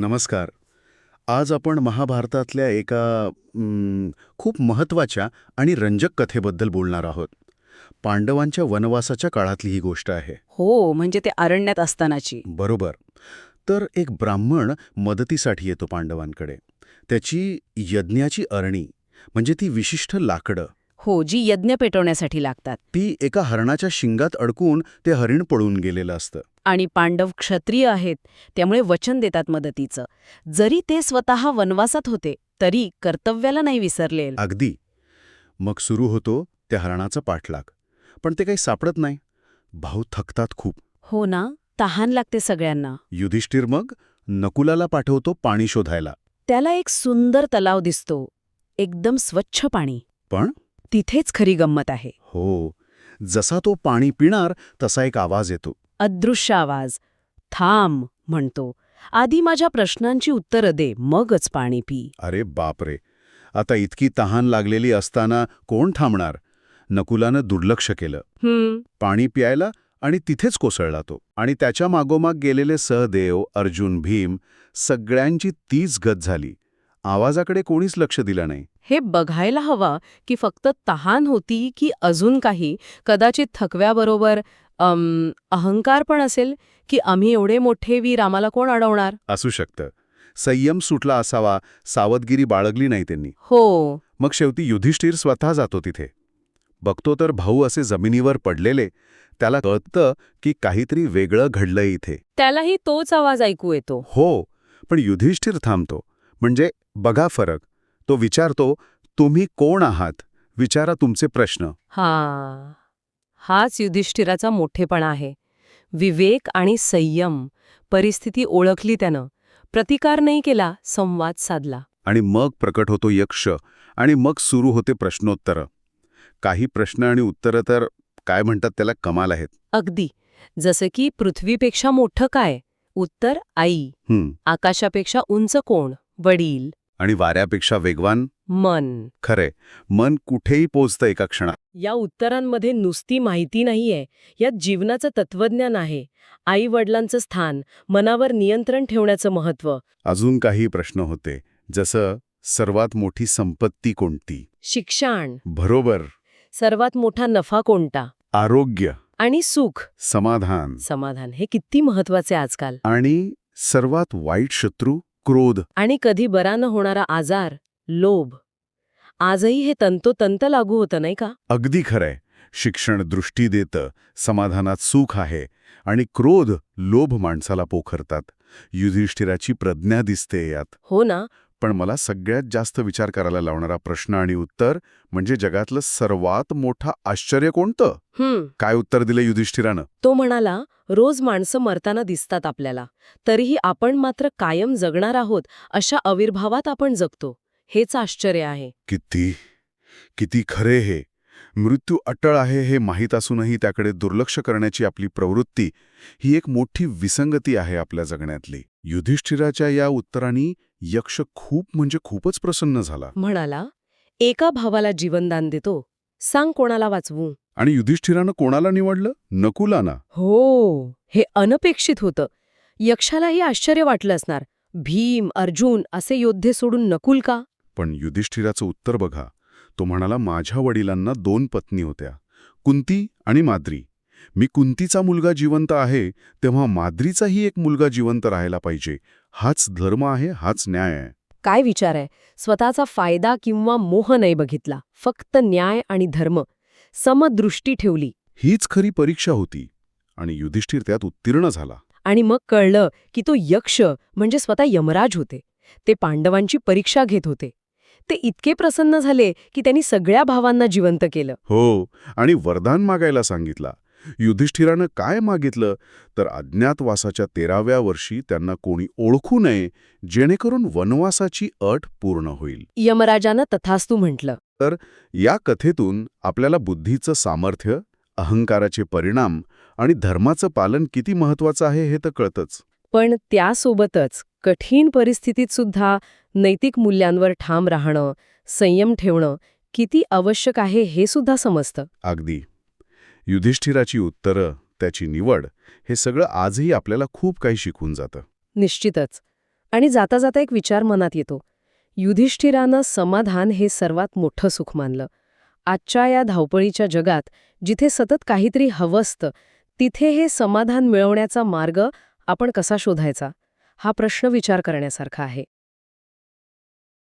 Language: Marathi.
नमस्कार. आज आपण महाभारतातल्या एका खूप महत्त्वाच्या आणि रंजक कथेबद्दल बोलणार आहोत. पांडवांच्या वनवासाच्या काळातली ही गोष्ट आहे. हो म्हणजे ते अरण्यात असतानाची. बरोबर. तर एक ब्राह्मण मदतीसाठी येतो पांडवांकडे. त्याची यज्ञाची अरणी म्हणजे ती विशिष्ट लाकडं हो जी यज्ञ पेटवण्यासाठी लागतात. ती एका हरणाच्या शिंगात अडकून ते हरिण पळून गेलेलं असतं. आणि पांडव क्षत्रिय आहेत त्यामुळे वचन देतात मदतीचं. जरी ते स्वतः वनवासात होते तरी कर्तव्याला नाही विसरले अगदी. मग सुरू होतो त्या हरणाचा पाठलाग. पण ते काही सापडत नाही. भाऊ थकतात खूप. हो ना? तहान लागते सगळ्यांना. युधिष्ठिर मग नकुलाला पाठवतो पाणी शोधायला. त्याला एक सुंदर तलाव दिसतो. एकदम स्वच्छ पाणी. पण? तिथेच खरी गंमत आहे. हो. जसा तो पाणी पिणार तसा एक आवाज येतो. अदृश्य आवाज. थांब म्हणतो. आधी माझ्या प्रश्नांची उत्तरं दे मगच पाणी पी. अरे बापरे. आता इतकी तहान लागलेली असताना कोण थांबणार? नकुलानं दुर्लक्ष केलं. पाणी प्यायला आणि तिथेच कोसळला तो. आणि त्याच्या मागोमाग गेलेले सहदेव अर्जुन भीम सगळ्यांची तीच गत झाली. आवाजाकडे कोणीच लक्ष दिलं नाही. हे बघायला हवा की फक्त तहान होती की अजून काही? कदाचित थकव्याबरोबर अम, अहंकार पण असेल की आम्ही एवढे मोठे वीर आम्हाला कोण अडवणार? असू शकतं. संयम सुटला असावा सावधगिरी बाळगली नाही त्यांनी. हो. मग शेवटी युधिष्ठिर स्वतः जातो तिथे. बघतो तर भाऊ असे जमिनीवर पडलेले त्याला कळतं की काहीतरी वेगळं घडलंय इथे. त्यालाही तोच आवाज ऐकू येतो. हो पण युधिष्ठिर थांबतो. म्हणजे बघा फरक. तो विचारतो तुम्ही कोण आहात? विचारा तुमचे प्रश्न. हा. हाच युधिष्ठिराचा मोठेपणा आहे. विवेक आणि संयम परिस्थिती ओळखली त्यानं. प्रतिकार नाही केला संवाद साधला. आणि मग प्रकट होतो यक्ष आणि मग सुरू होते प्रश्नोत्तरं. काही प्रश्न आणि उत्तरं तर काय म्हणतात त्याला कमाल आहेत. अगदी. जसं की पृथ्वीपेक्षा मोठं काय? उत्तर आई. आकाशापेक्षा उंच कोण? वडील आणि वाऱ्यापेक्षा वेगवान? मन. खरे. मन कुठेही पोचतं एका क्षणात. या उत्तरांमध्ये नुसती माहिती नाहीये यात जीवनाचं तत्वज्ञान आहे आई वडिलांचं स्थान मनावर नियंत्रण ठेवण्याचं महत्त्व. अजून काही प्रश्न होते जसं सर्वात मोठी संपत्ती कोणती? शिक्षण. बरोबर. सर्वात मोठा नफा कोणता? आरोग्य. आणि सुख. समाधान. समाधान हे किती महत्त्वाचे आजकाल. आणि सर्वात वाईट शत्रू? क्रोध. आणि कधी बरा न होणारा आजार लोभ. आजही हे तंतोतंत लागू होतं नाही का? अगदी खरंय. शिक्षण दृष्टी देतं समाधानात सुख आहे आणि क्रोध लोभ माणसाला पोखरतात. युधिष्ठिराची प्रज्ञा दिसते यात. हो ना. पण मला सगळ्यात जास्त विचार करायला लावणारा प्रश्न आणि उत्तर म्हणजे जगातलं सर्वात मोठं आश्चर्य कोणतं? काय उत्तर दिलं युधिष्ठिरानं? तो म्हणाला रोज माणसं मरताना दिसतात आपल्याला. तरीही आपण मात्र कायम जगणार आहोत अशा आविर्भावात आपण जगतो. हेच आश्चर्य आहे. किती किती खरे हे. मृत्यू अटळ आहे हे माहीत असूनही त्याकडे दुर्लक्ष करण्याची आपली प्रवृत्ती ही एक मोठी विसंगती आहे आपल्या जगण्यातली. युधिष्ठिराच्या या उत्तरांनी यक्ष खूप म्हणजे खूपच प्रसन्न झाला. म्हणाला एका भावाला जीवनदान देतो सांग कोणाला वाचवू? आणि युधिष्ठिरानं कोणाला निवडलं? नकुलाना. हो हे अनपेक्षित होतं. यक्षालाही आश्चर्य वाटलं असणार. भीम अर्जुन असे योद्धे सोडून नकुल का? पण युधिष्ठिराचं उत्तर बघा. तो म्हणाला माझ्या वडिलांना दोन पत्नी होत्या कुंती आणि माद्री. मी कुंतीचा मुलगा जिवंत आहे तेव्हा माद्रीचाही एक मुलगा जिवंत राहायला पाहिजे हाच धर्म आहे हाच न्याय आहे. काय विचार आहे? स्वतःचा फायदा किंवा मोह नाही बघितला फक्त न्याय आणि धर्म. समदृष्टी ठेवली. हीच खरी परीक्षा होती आणि युधिष्ठिर त्यात उत्तीर्ण झाला. आणि मग कळलं की तो यक्ष म्हणजे स्वतः यमराज होते. ते पांडवांची परीक्षा घेत होते. ते इतके प्रसन्न झाले की त्यांनी सगळ्या भावांना जिवंत केलं. हो आणि वरदान मागायला सांगितला. युधिष्ठिरानं काय मागितलं? तर अज्ञातवासाच्या तेराव्या वर्षी त्यांना कोणी ओळखू नये जेणेकरून वनवासाची अट पूर्ण होईल. यमराजानं तथास्तू म्हटलं. या कथेतून आपल्याला बुद्धीचं सामर्थ्य अहंकाराचे परिणाम आणि धर्माचं पालन किती महत्वाचं आहे हे तर कळतंच. पण त्यासोबतच कठीण परिस्थितीत सुद्धा नैतिक मूल्यांवर ठाम राहणं संयम ठेवणं किती आवश्यक आहे हे सुद्धा समजतं. अगदी. युधिष्ठिराची उत्तरं त्याची निवड हे सगळं आजही आपल्याला खूप काही शिकून जातं. निश्चितच. आणि जाता जाता एक विचार मनात येतो. युधिष्ठिरानं समाधान हे सर्वात मोठं सुख मानलं. आजच्या या धावपळीच्या जगात जिथे सतत काहीतरी हवं असतं तिथे हे समाधान मिळवण्याचा मार्ग आपण कसा शोधायचा? हा प्रश्न विचार करण्यासारखा आहे.